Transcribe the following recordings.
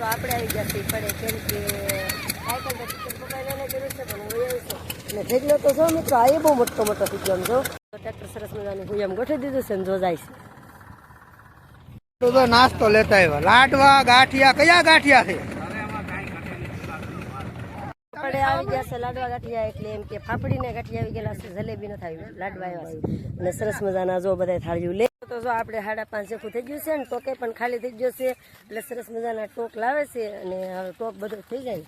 તો આપણે આવી જતી પડે કેમ કે સાયકલ તો ટીચર પપ્પાને એને જરૂર છે પણ હું એવું છે. અને ઢેગલો તો છો મિત્રો આ એ બહુ મોટો મોટો થઈ ગયો જો. ટ્રેક્ટર સરસ મજાનું હું એમ ગોઠવી દીધું છે ને જો જાય છે. નાસ્તો લેતા આવ્યા. લાડવા ગાંઠિયા કયા ગાંઠિયા છે? આપણે આવી ગયા છે લાડવા ગાંઠિયા એટલે એમ કે ફાફડીને ગાંઠિયા આવી ગયેલા છે જલેબી નથી આવી લાડવા આવ્યા છે. અને સરસ મજાના જો બધા થાળીઓ લે તો જો આપણે સાડા પાંચ જેટલું થઈ ગયું છે ને ટોકે પણ ખાલી થઈ ગયો છે. એટલે સરસ મજાના ટોક લાવે છે અને હવે ટોક બધો થઈ જાય.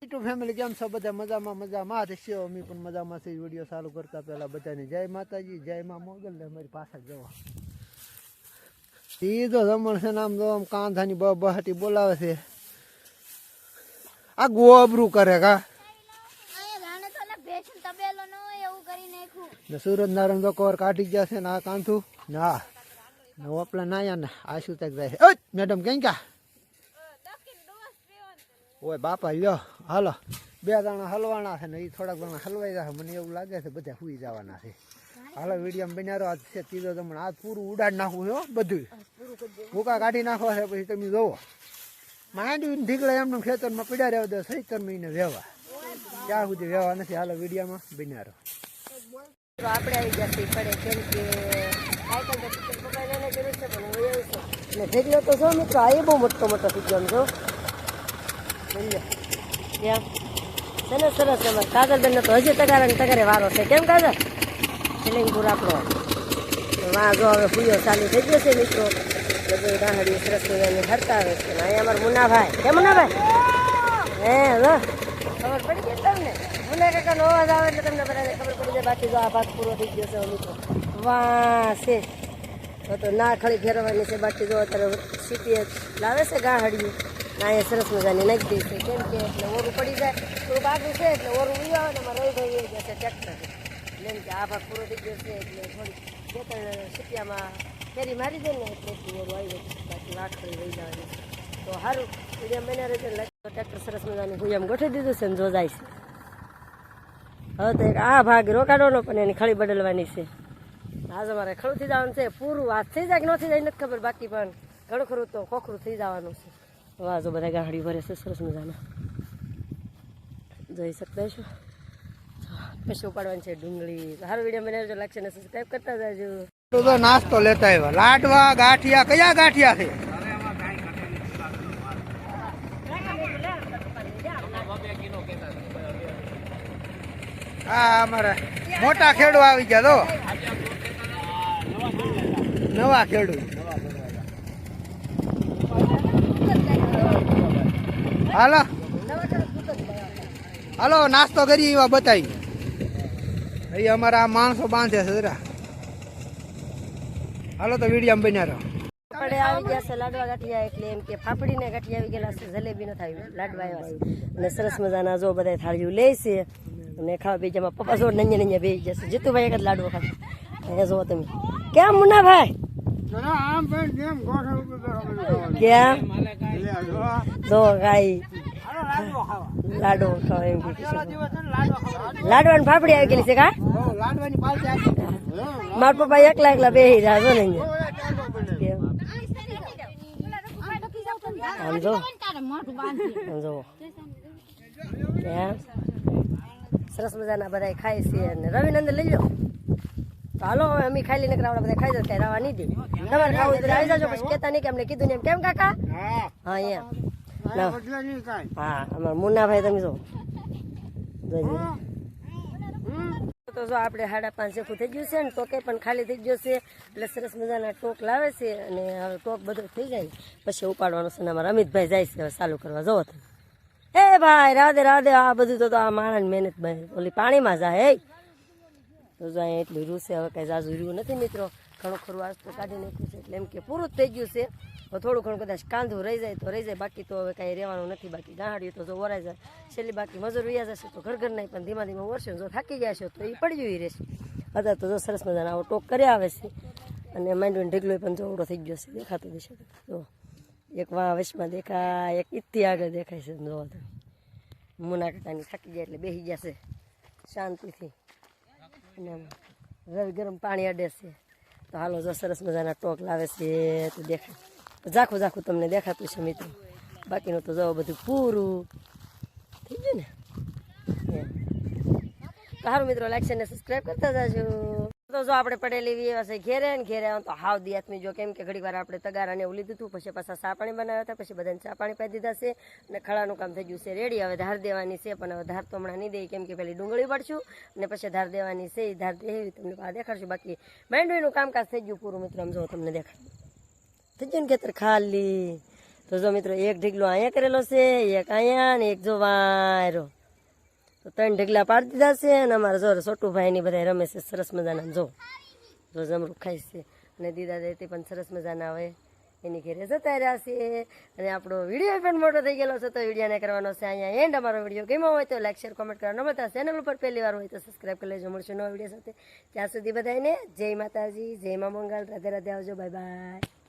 યુટ્યુબ ફેમિલી કેમ છો? બધા મજામાં મજામાં. જ છે અમે પણ મજામાં છે વીડિયો ચાલુ કરતા પહેલા બધાને જય માતાજી જય મા મોગલ ને અમારી પાછળ જવા. સીધો જમણ છે નામ આમ જો આમ કાંધાની બહાટી બોલાવે છે. આ ગોબરું કરે કા? તો ન હોય એવું કરી નાખ્યું. ને સુરત નારાયણ તો કોર કાઢી ગયા છે ને આ કાંથું ને આ ને ઓપલા નાયા ને આ શું તક જાય ઓય મેડમ કેમ ક્યાં ઓય બાપા લ્યો હાલો બે દાણા હલવાના છે ને એ થોડાક ઘણા હલવાઈ જશે મને એવું લાગે છે બધા સુઈ જવાના છે હાલો વીડિયો બનારો આજ છે ત્રીજો તમને આજ પૂરું ઉડાડ નાખવું છે હો બધું ભૂકા કાઢી નાખવા છે પછી તમે જોવો માંડવી ઢીકલા એમને ખેતરમાં પીડા રહેવા દો સૈતર મહિને વ્યવહાર ત્યાં સુધી વ્યવહાર નથી હાલો વિડીયોમાં બનારો આપણે આવી જતી પડે કેમ કે હું અને ઢેગલો તો છો મિત્રો, આ એ બહુ મોટો મોટો થઈ ગયો જો. ને સરસ એમાં કાજલબેનનો તો હજી તગારે ને તગારે વારો છે. કેમ કાગળ સિલિંગપુર આપણો. તો જો હવે ફૂયો ચાલુ થઈ ગયો છે મિત્રો. બધું રાહડી સરસ મજાની હરતા આવે છે. અહીંયા અમારા મુનાભાઈ. કેમ મુનાભાઈ? હે જો ખબર પડી ગઈ તમને? મુન્ના કાકાનો અવાજ આવે એટલે તમને બધાને ખબર પડી જાય. બાકી જો આ ભાગ પૂરો થઈ ગયો છે મિત્રો. છે. તો ના ખળી ફેરવવાની છે બાકી જો અત્યારે સીટી લાવે છે ગાહડિયું ના, એ સરસ મજાની નાખી દઈ છે. કેમ કે એટલે ઓરું પડી જાય. થોડુંક બાજુ છે એટલે ઓરું ઉઈ આવે ને એમાં રહી રહી જશે ટ્રેક્ટર એટલે કે આ ભાગ પૂરો થઈ ગયો છે એટલે થોડી બે ત્રણ સીટિયામાં ફેરી મારી દે ને એટલે ઓરું આવી જાય. બાકી લાકડી રહી જવાની તો સારું વીડિયો મહિને રહેશે એટલે તો ટ્રેક્ટર સરસ મજાની હું એમ ગોઠવી દીધું છે ને જો જાય છે. હવે તો આ ભાગ રોકાડવાનો પણ એની ખળી બદલવાની છે. આજ અમારે ખડું થઈ જવાનું છે. પૂરું વાત થઈ જાય કે નથી જાય નથી ખબર બાકી, પણ ઘણું ખરું તો ખોખરું થઈ જવાનું છે. વાહ જો બધા ગાડી ભરે છે, સરસ મજાના. જઈ શકતા છો પછી ઉપાડવાની છે ડુંગળી. સારો વીડિયો બનાવજો લાગશે ને સબસ્ક્રાઈબ કરતા જાજો. તો નાસ્તો લેતા આવ્યા. લાડવા, ગાંઠિયા, કયા ગાંઠિયા છે? હા અમારે મોટા ખેડૂ આવી ગયા તો નવા ખેડૂ હાલો. હાલો, નાસ્તો કરી એવા બતાવી અહીં અમારા માણસો બાંધે છે હાલો, તો વીડિયો બન્યા રહો. આપણે આવી ગયા છે, લાડવા ગાંઠિયા એટલે એમ કે ફાફડીને ગાંઠિયા આવી ગયેલા જલેબી નથી આવી. લાડવા આવ્યા છે. સરસ મજાના જો બધા થાળીઓ લે છે. અને ખાવા બીજામાં પપ્પા જો જશે જીતુભાઈ એક જ લાડવો ખાશે અહીંયા જુઓ તમે. કેમ મુન્નાભાઈ? કેમ? જો. ગાઈ લાડવો ખાવા. એમ છે. ફાફડી આવી ગયેલી છે કા? મારા પપ્પા એકલા એકલા બેસી રહ્યા ને અહીંયા. કેમ? આમ જો. તારે મોઢું બાંધી. આમ જુઓ કેમ? સરસ મજાના બધા ખાય છે અને રવિનંદન લઈ તો હાલો હવે અમે ખાઈ લઈને કરાવડા બધા ખાઈ જશે રવા નહીં દે તમારે ખાવું તો આવી જાજો પછી કહેતા નહીં કે અમને કીધું ને એમ. કેમ કાકા? હા. એમ. હા અમારા મુન્નાભાઈ તમે જો જોઈ તો જો આપણે સાડા પાંચ જેટલું થઈ ગયું છે ને ટોકે પણ ખાલી થઈ ગયો છે. એટલે સરસ મજાના ટોક લાવે છે અને હવે ટોક બધો થઈ જાય. પછી ઉપાડવાનો છે અમારા અમિતભાઈ જાય છે હવે ચાલુ કરવા. જવો તમે. એ ભાઈ રાધે રાધે આ બધું તો તો આ માણસ મહેનત ભાઈ. ઓલી પાણીમાં જાય હે? તો જો અહીંયા એટલું રૂસે હવે કાંઈ જાજુ રહ્યું નથી મિત્રો. ઘણું ખરું આજ તો કાઢી નાખ્યું છે, એટલે એમ કે પૂરું જ થઈ ગયું છે. હવે થોડું ઘણું કદાચ કાંધું રહી જાય તો રહી જાય, બાકી તો હવે કાંઈ રહેવાનું નથી, બાકી ગાંહાડ્યું તો જો વરાઈ જાય. છેલ્લી બાકી મજૂર વ્યા જશે તો ઘર ઘર નહીં, પણ ધીમા ધીમા વરસે જો થાકી ગયા છે તો એ પડ્યું રહેશે અત્યારે તો જો સરસ મજાના આવો ટોક કરી આવે છે, અને માંડવીને ઢીગલો પણ જોવડો થઈ ગયો છે, દેખાતો દેશે જો, એક વાં વચમાં દેખાય, એક ઇત્તી આગળ દેખાય છે જોવા તો મુના કાકાની થાકી ગયા એટલે બેસી ગયા છે, શાંતિથી. અને રવિ ગરમ પાણી અડે છે. તો હાલો જો સરસ મજાના ટોક લાવે છે, તો દેખાય ઝાખું ઝાખું તમને દેખાતું છે મિત્રો. બાકીનું તો જો બધું પૂરું થઈ ગયું ને? સારું મિત્રો લાઈક છે ને સબસ્ક્રાઈબ કરતા જાજો. તો આપણે પડેલી એવી ઘેરે ને ઘેરે તો હાવ દિયાતમી જો કેમ કે ઘડી વાર આપણે તગારાને એવું લીધું હતું પછી પાછા ચા પાણી બનાવ્યા હતા, પછી બધાને ચા પાણી પાઈ દીધા છે અને ખળાનું કામ થઈ ગયું છે રેડી. હવે ધાર દેવાની છે, પણ હવે ધાર તો હમણાં નહીં દઈ કેમ કે પેલી ડુંગળી પડશું અને પછી ધાર દેવાની છે એ ધાર દેવી, તમને આ દેખાડશું. બાકી માંડવીનું કામકાજ થઈ ગયું પૂરું, મિત્રો જો તમને દેખાડ્યું થઈ ગયું ને ખેતર ખાલી. તો જો મિત્રો, એક ઢીકલો અહીંયા કરેલો છે, એક અહીંયા ને એક જો વાયરો. તો ત્રણ ઢગલા પાડી દીધા છે અને અમારા જો છોટુભાઈ ની બધા રમે છે, સરસ મજાના. જો જો જમરૂ ખાય છે. અને દીદા દેતી પણ સરસ મજાના હોય. એની ઘેરે જતા રહ્યા છે. અને આપણો વીડિયો પણ મોટો થઈ ગયેલો છે, તો વિડીયોને કરવાનો છે અહીંયા એન્ડ અમારો વીડિયો ગમ્યો હોય તો લાઈક શેર કોમેન્ટ કરવાનો બધા ચેનલ ઉપર પહેલી વાર હોય તો સબસ્ક્રાઈબ કરી લેજો. મળશે નવા વીડિયો સાથે. ત્યાં સુધી બધાને જય માતાજી, જય મા મંગલ. રાધે રાધે આવજો. Bye bye